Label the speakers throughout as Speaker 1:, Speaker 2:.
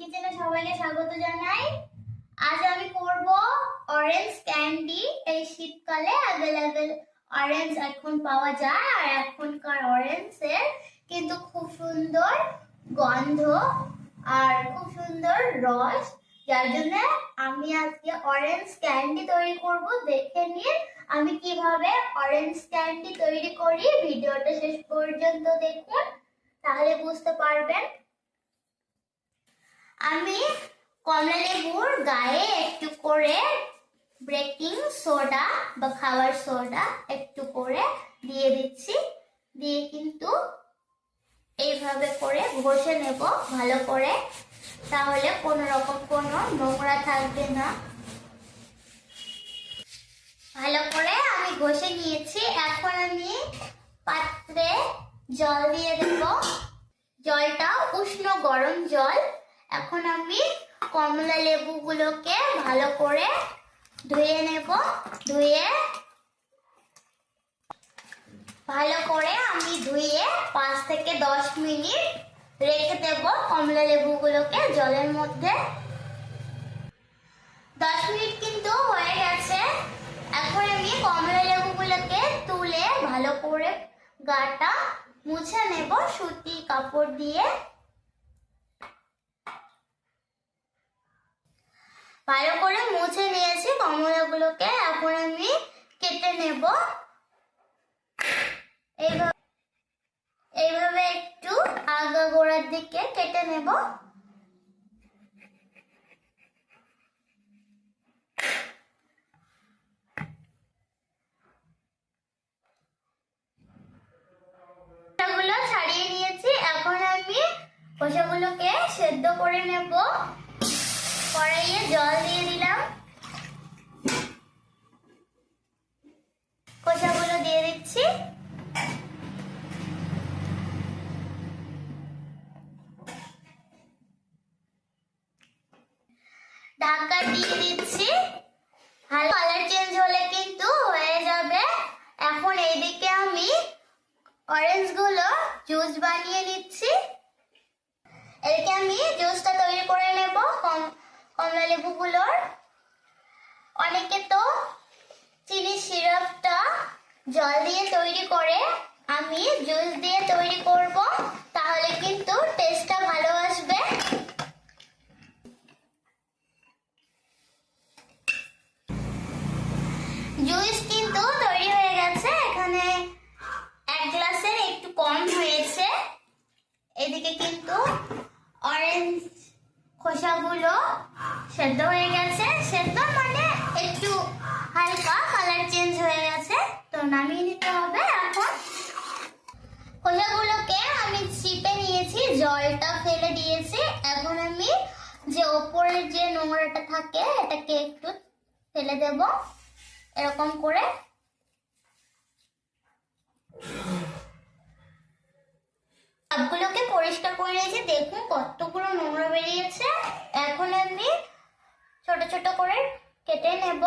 Speaker 1: কিচেনে সবাইকে স্বাগত জানাই। আজ আমি করব অরেঞ্জ ক্যান্ডি এই শীতকালে অ্যাভেলেবেল অরেঞ্জ এখন পাওয়া যায় আর এখনকার অরেঞ্জের কিন্তু খুব সুন্দর গন্ধ আর খুব সুন্দর রস। যার জন্য আমি আজকে অরেঞ্জ ক্যান্ডি তৈরি করব। দেখে নিন আমি কীভাবে অরেঞ্জ ক্যান্ডি তৈরি করি। ভিডিওটা শেষ পর্যন্ত দেখুন, তাহলে বুঝতে পারবেন আমি কমলা লেবুর গায়ে একটু করে বেকিং সোডা বা খাবার সোডা একটু করে দিয়ে দিচ্ছি। দিয়ে কিন্তু এইভাবে করে ঘষে নেব ভালো করে। তাহলে কোনো রকম কোনো নোংরা থাকবে না। ভালো করে আমি ঘষে নিয়েছি। এখন আমি পাত্রে জল দিয়ে দেব। জলটা উষ্ণ গরম জল। এখন আমি কমলা লেবুগুলোকে ভালো করে ধুয়ে নেব, ধুয়ে ভালো করে আমি ধুয়ে পাঁচ থেকে দশ মিনিট রেখে দেব কমলা লেবুগুলোকে জলের মধ্যে। দশ মিনিট কিন্তু হয়ে গেছে। এখন আমি কমলা লেবুগুলোকে তুলে ভালো করে গাটা মুছে নেব সুতি কাপড় দিয়ে। ভালো করে মুছে নিয়েছি কমলাগুলোকে। এখন আমি কেটে নেব। এইভাবে একটু আগা গোড়ার দিকে কেটে নেব। ছাড়িয়ে নিয়েছি। এখন আমি খোসাগুলোকে সেদ্ধ করে নেব। কড়াইয়ে জল দিয়ে দিলাম। খোসাগুলো দিয়ে দিচ্ছি। ঢাকা দিয়ে দিচ্ছি। ভালো কালার চেঞ্জ হলে কিন্তু হয়ে যাবে। এখন এইদিকে আমি অরেঞ্জগুলো জুস বানিয়ে নিচ্ছি। এদিকে আমি জুসটা তৈরি করে নেব। কম- কমলা লেবুগুলোর অনেকে তো চিনি সিরাপটা জল দিয়ে তৈরি করে, আমি জুস দিয়ে তৈরি করব, তাহলে কিন্তু টেস্টটা ভালো আসবে। জুস কিন্তু তৈরি হয়ে গেছে, এখানে এক গ্লাসের একটু কম হয়েছে। এদিকে কিন্তু অরেঞ্জ খোসাগুলো সেদ্ধ হয়ে গেছে। সেদ্ধ মানে একটু হালকা কালার চেঞ্জ হয়ে গেছে, তো নামিয়ে নিতে হবে এখন। খোসাগুলোকে আমি চিপে নিয়েছি, জলটা ফেলে দিয়েছি। এখন আমি যে ওপরের যে নোংরাটা থাকে, এটাকে একটু ফেলে দেব। এরকম করে। সবগুলোকে পরিষ্কার করে নিয়েছি। দেখুন কতগুলো নোংরা বেরিয়েছে। ছোট ছোট করে কেটে নেব।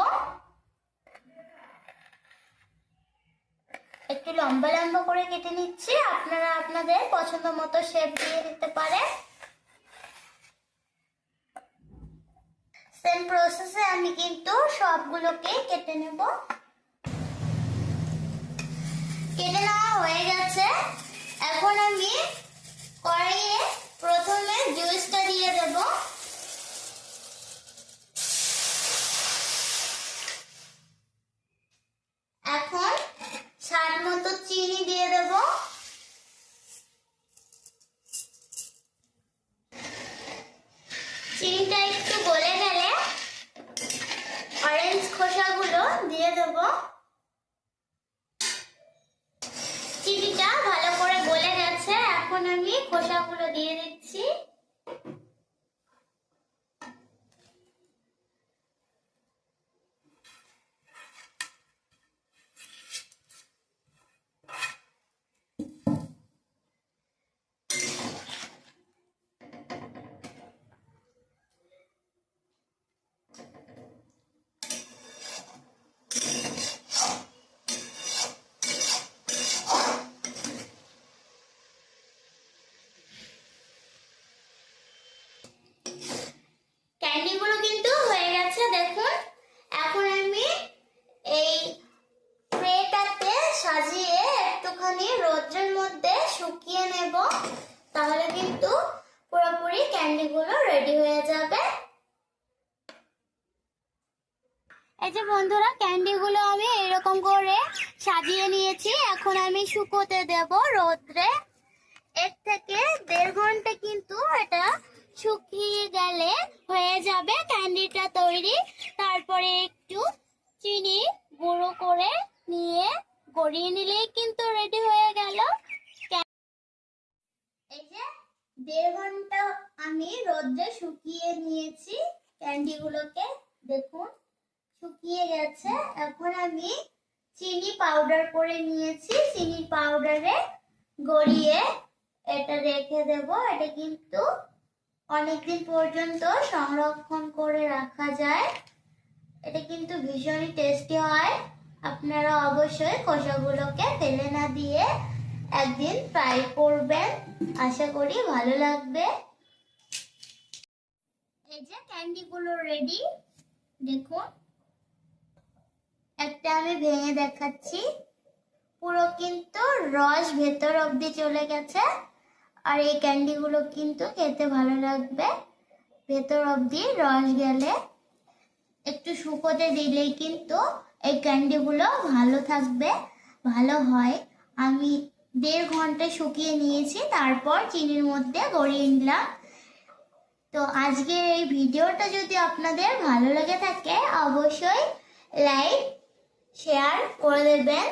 Speaker 1: একটু লম্বা লম্বা করে কেটে নিচ্ছি। আপনারা আপনাদের পছন্দ মতো শেপ দিয়ে দিতে পারে সেম প্রসেসে আমি কিন্তু সবগুলোকে কেটে নেব। কেটে নেওয়া হয়ে গেছে। এখন আমি কড়াইয়ে প্রথমে জুসটা দিয়ে দেব এখন স্বাদ মতো চিনি দিয়ে দেব চিনিটা একটু গলে গেলে অরেঞ্জ খোসাগুলো দিয়ে দেবো চিনিটা ভালো করে গলে গেছে এখন আমি খোসাগুলো দিয়ে দিচ্ছি। এই যে বন্ধুরা, ক্যান্ডিগুলো আমি এরকম করে সাজিয়ে নিয়েছি। এখন আমি শুকোতে দেব রোদ্রে। এক থেকে দেড় ঘণ্টা কিন্তু এটা শুকিয়ে গেলে হয়ে যাবে ক্যান্ডিটা তৈরি। তারপরে একটু চিনি গুঁড়ো করে নিয়ে গড়িয়ে নিলেই কিন্তু রেডি হয়ে গেল। এই যে দেড় ঘণ্টা আমি রোদ্রে শুকিয়ে নিয়েছি ক্যান্ডিগুলোকে। দেখুন। শুকিয়ে গেছে। এখন আমি চিনি পাউডার করে নিয়েছি। চিনি পাউডারে গড়িয়ে এটা রেখে দেব। এটা কিন্তু অনেকদিন পর্যন্ত সংরক্ষণ করে রাখা যায়। এটা কিন্তু ভীষণই টেস্টি হয়। আপনারা অবশ্যই খোসাগুলোকে ফেলে না দিয়ে একদিন ট্রাই করবেন। আশা করি ভালো লাগবে। এই যে ক্যান্ডিগুলো রেডি দেখুন। একটা আমি ভেঙে দেখাচ্ছি। পুরো কিন্তু রস ভেতর অবধি চলে গেছে। আর এই ক্যান্ডিগুলো কিন্তু খেতে ভালো লাগবে। ভেতর অবধি রস গেলে। একটু শুকোতে দিলেই কিন্তু এই ক্যান্ডিগুলো ভালো থাকবে, ভালো হয়। আমি দেড় ঘণ্টা শুকিয়ে নিয়েছি, তারপর চিনির মধ্যে গড়িয়ে নিলাম। তো আজকের এই ভিডিওটা যদি আপনাদের ভালো লেগে থাকে, অবশ্যই লাইক শেয়ার করে দেবেন।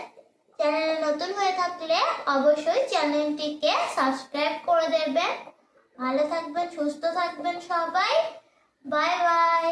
Speaker 1: চ্যানেল নতুন হয়ে থাকলে অবশ্যই চ্যানেলটিকে সাবস্ক্রাইব করে দেবেন। ভালো থাকবেন, সুস্থ থাকবেন সবাই। Bye bye.